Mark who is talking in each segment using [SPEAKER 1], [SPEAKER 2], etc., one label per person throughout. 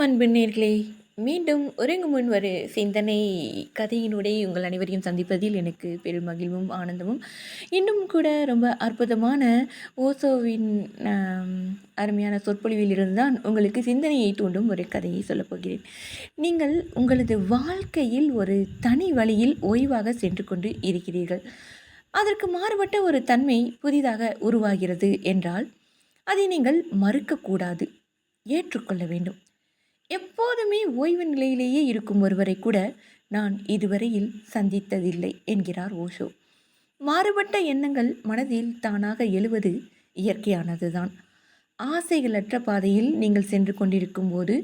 [SPEAKER 1] வணக்கம் அன்பு நேர்களே மீண்டும் ஒருங்கு முன் ஒரு சிந்தனை கதையினுடைய உங்கள் அனைவரையும் சந்திப்பதில் எனக்கு பெரும் மகிழ்வும் ஆனந்தமும். இன்னும் கூட ரொம்ப அற்புதமான ஓசோவின் அருமையான சொற்பொழிவிலிருந்து தான் உங்களுக்கு சிந்தனையை தூண்டும் ஒரு கதையை சொல்லப்போகிறேன் நீங்கள் உங்களது வாழ்க்கையில் ஒரு தனி வழியில் ஓய்வாக சென்று கொண்டு இருக்கிறீர்கள். அதற்கு மாறுபட்ட ஒரு தன்மை புதிதாக உருவாகிறது என்றால் அதை நீங்கள் மறுக்கக்கூடாது ஏற்றுக்கொள்ள வேண்டும். எப்போதுமே ஓய்வு நிலையிலேயே இருக்கும் ஒருவரை கூட நான் இதுவரையில் சந்தித்ததில்லை என்கிறார் ஓஷோ. மாறுபட்ட எண்ணங்கள் மனதில் தானாக எழுவது இயற்கையானதுதான். ஆசைகளற்ற பாதையில் நீங்கள் சென்று கொண்டிருக்கும் போது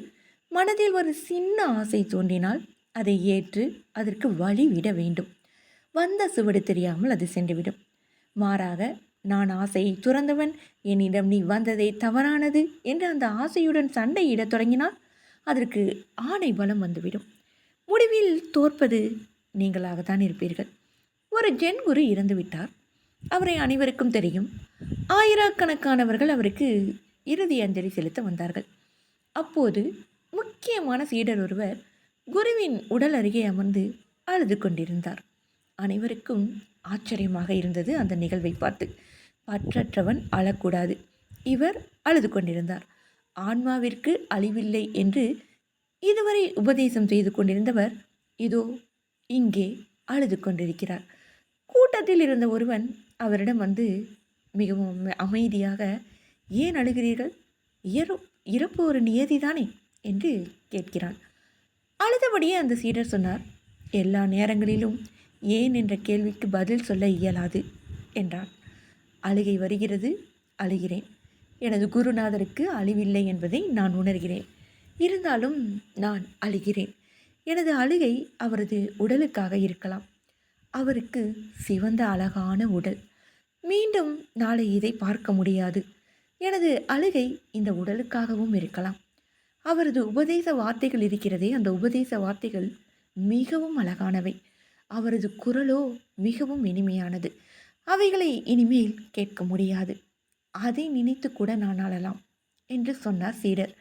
[SPEAKER 1] மனதில் ஒரு சின்ன ஆசை தோன்றினால் அதை ஏற்று அதற்கு வழி விட வேண்டும். வந்த சுவடு தெரியாமல் அது சென்றுவிடும். மாறாக நான் ஆசையை துறந்தவன் என்னிடம் நீ வந்ததே தவறானது என்று அந்த ஆசையுடன் சண்டையிடத் தொடங்கினால் அதற்கு ஆணை பலம் வந்துவிடும். முடிவில் தோற்பது நீங்களாகத்தான் இருப்பீர்கள். ஒரு ஜென் குரு இறந்துவிட்டார். அவரை அனைவருக்கும் தெரியும். ஆயிரக்கணக்கானவர்கள் அவருக்கு இறுதி அஞ்சலி செலுத்த வந்தார்கள். அப்போது முக்கியமான சீடர் ஒருவர் குருவின் உடல் அருகே அமர்ந்து அழுது கொண்டிருந்தார். அனைவருக்கும் ஆச்சரியமாக இருந்தது அந்த நிகழ்வை பார்த்து. பற்றற்றவன் அழக்கூடாது. இவர் அழுது கொண்டிருந்தார். ஆன்மாவிற்கு அழிவில்லை என்று இதுவரை உபதேசம் செய்து கொண்டிருந்தவர் இதோ இங்கே அழுது கொண்டிருக்கிறார். கூட்டத்தில் இருந்த ஒருவன் அவரிடம் வந்து மிகவும் அமைதியாக ஏன் அழுகிறீர்கள்? இயறு இறப்பு ஒரு நியதிதானே? என்று கேட்கிறான். அழுதபடியே அந்த சீடர் சொன்னார் எல்லா நேரங்களிலும் ஏன் என்ற கேள்விக்கு பதில் சொல்ல இயலாது என்றான். அழுகை வருகிறது அழுகிறேன். எனது குருநாதருக்கு அழிவில்லை என்பதை நான் உணர்கிறேன். இருந்தாலும் நான் அழுகிறேன். எனது அழுகை அவரது உடலுக்காக இருக்கலாம். அவருக்கு சிவந்த அழகான உடல். மீண்டும் நாளை இதை பார்க்க முடியாது. எனது அழுகை இந்த உடலுக்காகவும் இருக்கலாம். அவரது உபதேச வார்த்தைகள் இருக்கிறதே அந்த உபதேச வார்த்தைகள் மிகவும் அழகானவை. அவரது குரலோ மிகவும் இனிமையானது. அவைகளை இனிமேல் கேட்க முடியாது. அதை நினைத்து கூட நான் அழலாம் என்று சொன்னார் சீடர்.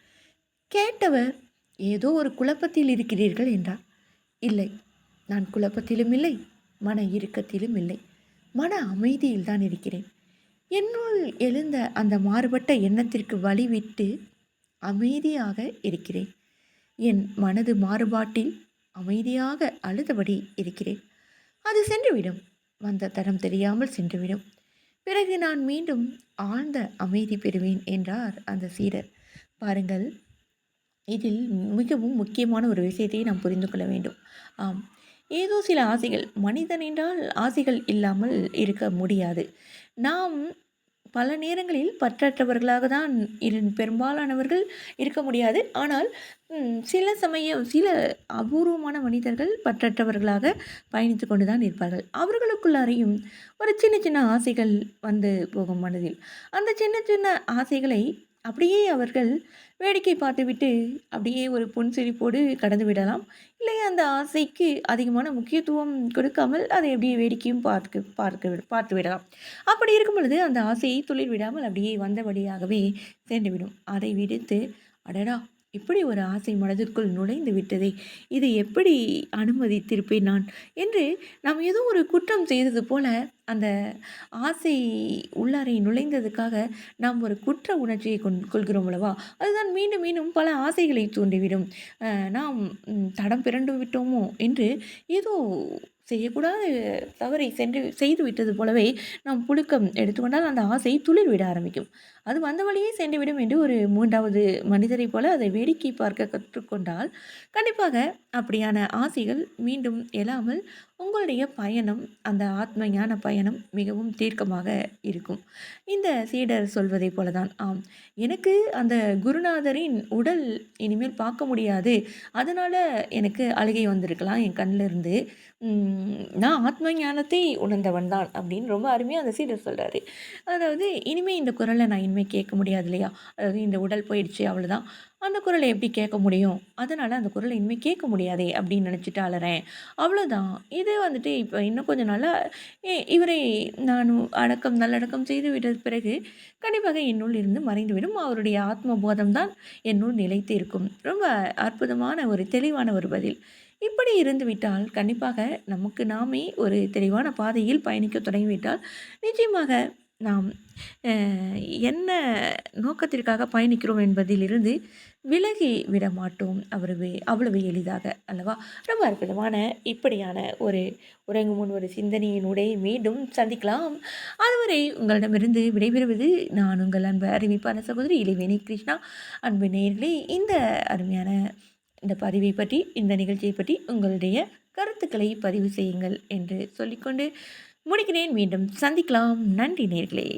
[SPEAKER 1] கேட்டவர் ஏதோ ஒரு குழப்பத்தில் இருக்கிறீர்கள் என்றார். இல்லை நான் குழப்பத்திலும் இல்லை மன இறுக்கத்திலும் இல்லை. மன அமைதியில் தான் இருக்கிறேன். என்னுள் எழுந்த அந்த மாறுபட்ட எண்ணத்திற்கு வழிவிட்டு அமைதியாக இருக்கிறேன். என் மனது மாறுபாட்டில் அமைதியாக அழுதபடி இருக்கிறேன். அது சென்றுவிடும். வந்த தரம் தெரியாமல் சென்றுவிடும். பிறகு நான் மீண்டும் ஆழ்ந்த அமைதி பெறுவேன் என்றார் அந்த சீடர். பாருங்கள் இதில் மிகவும் முக்கியமான ஒரு விஷயத்தை நாம் புரிந்து கொள்ள வேண்டும். ஆம் ஏதோ சில ஆசைகள் மனிதன் என்றால் ஆசைகள் இல்லாமல் இருக்க முடியாது. நாம் பல நேரங்களில் பற்றற்றவர்களாக தான் இரு பெரும்பாலானவர்கள் இருக்க முடியாது. ஆனால் சில சமயம் சில அபூர்வமான மனிதர்கள் பற்றற்றவர்களாக பயணித்து கொண்டு தான் இருப்பார்கள் அவர்களுக்குள்ளாரையும் ஒரு சின்ன சின்ன ஆசைகள் வந்து போகும் மனதில். அந்த சின்ன சின்ன ஆசைகளை அப்படியே அவர்கள் வேடிக்கை பார்த்துவிட்டு அப்படியே ஒரு புன்சிரிப்போடு கடந்து விடலாம். இல்லை அந்த ஆசைக்கு அதிகமான முக்கியத்துவம் கொடுக்காமல் அதை அப்படியே வேடிக்கையும் பார்த்து பார்க்க பார்த்து விடலாம். அப்படி இருக்கும் பொழுது அந்த ஆசையை துளிர் விடாமல் அப்படியே வந்தபடியாகவே சேர்ந்துவிடும் அதை விடுத்து அடடா இப்படி ஒரு ஆசை மனதிற்குள் நுழைந்து விட்டதே. இதை எப்படி அனுமதித்திருப்பேன் நான்? என்று நாம் ஏதோ ஒரு குற்றம் செய்தது போல அந்த ஆசை உள்ளாரை நுழைந்ததுக்காக நாம் ஒரு குற்ற உணர்ச்சியை கொண் கொள்கிறோம் அல்லவா? அதுதான் மீண்டும் மீண்டும் பல ஆசைகளை தூண்டிவிடும். நாம் தடம் பிறண்டு விட்டோமோ என்று ஏதோ செய்யக்கூடாத தவறை சென்று செய்து விட்டது போலவே நாம் புழுக்கம் எடுத்துக்கொண்டால் அந்த ஆசை துளிர் விட ஆரம்பிக்கும். அது வந்த வழியே சென்றுவிடும் என்று ஒரு மூன்றாவது மனிதரைப் போல அதை வேடிக்கை பார்க்க கற்றுக்கொண்டால் கண்டிப்பாக அப்படியான ஆசைகள் மீண்டும் எழாமல் உங்களுடைய பயணம் அந்த ஆத்ம ஞான பயணம் மிகவும் தீர்க்கமாக இருக்கும். இந்த சீடர் சொல்வதைப் போலதான். ஆம் எனக்கு அந்த குருநாதரின் உடல் இனிமேல் பார்க்க முடியாது. அதனால் எனக்கு அழுகை வந்திருக்கலாம். என் கண்ணிலிருந்து நான் ஆத்ம ஞானத்தை உணர்ந்தவன் தான் அப்படின்னு ரொம்ப அருமையாக அந்த சீடர் சொல்கிறாரு அதாவது இனிமேல் இந்த குரலை நான் இனிமேல் கேட்க முடியாது இல்லையா? அதாவது இந்த உடல் போயிடுச்சு அவ்வளோதான் அந்த குரலை எப்படி கேட்க முடியும்? அதனால் அந்த குரலை இனிமேல் கேட்க முடியாதே அப்படின்னு நினச்சிட்டு அழறேன். அவ்வளோதான். இதே வந்துட்டு இப்போ இன்னும் கொஞ்ச நாளாக இவரை நான் அடக்கம் நல்லடக்கம் செய்து விட்ட பிறகு கண்டிப்பாக என்னுள் இருந்து மறைந்துவிடும். அவருடைய ஆத்மபோதம் தான் என்னுள் நிலைத்து இருக்கும். ரொம்ப அற்புதமான ஒரு தெளிவான ஒரு பதில். இப்படி இருந்துவிட்டால் கண்டிப்பாக நமக்கு நாமே ஒரு தெளிவான பாதையில் பயணிக்க தொடங்கிவிட்டால், நிச்சயமாக நாம் என்ன நோக்கத்திற்காக பயணிக்கிறோம் என்பதிலிருந்து விலகி விட மாட்டோம். அவ்வளவு அவ்வளவு எளிதாக அல்லவா? ரொம்ப அற்புதமான இப்படியான ஒரு உறங்கும் முன் ஒரு சிந்தனையினுடைய மீண்டும் சந்திக்கலாம். அதுவரை உங்களிடமிருந்து விடைபெறுவது நான் உங்கள் அன்பு அறிவிப்பான சகோதரி இளைவேணி கிருஷ்ணா. அன்பு நேர்களே இந்த அருமையான இந்த பதிவை பற்றி, இந்த நிகழ்ச்சியை பற்றி உங்களுடைய கருத்துக்களை பதிவு செய்யுங்கள் என்று சொல்லிக்கொண்டு முடிக்கிறேன். மீண்டும் சந்திக்கலாம். நன்றி நேர்களே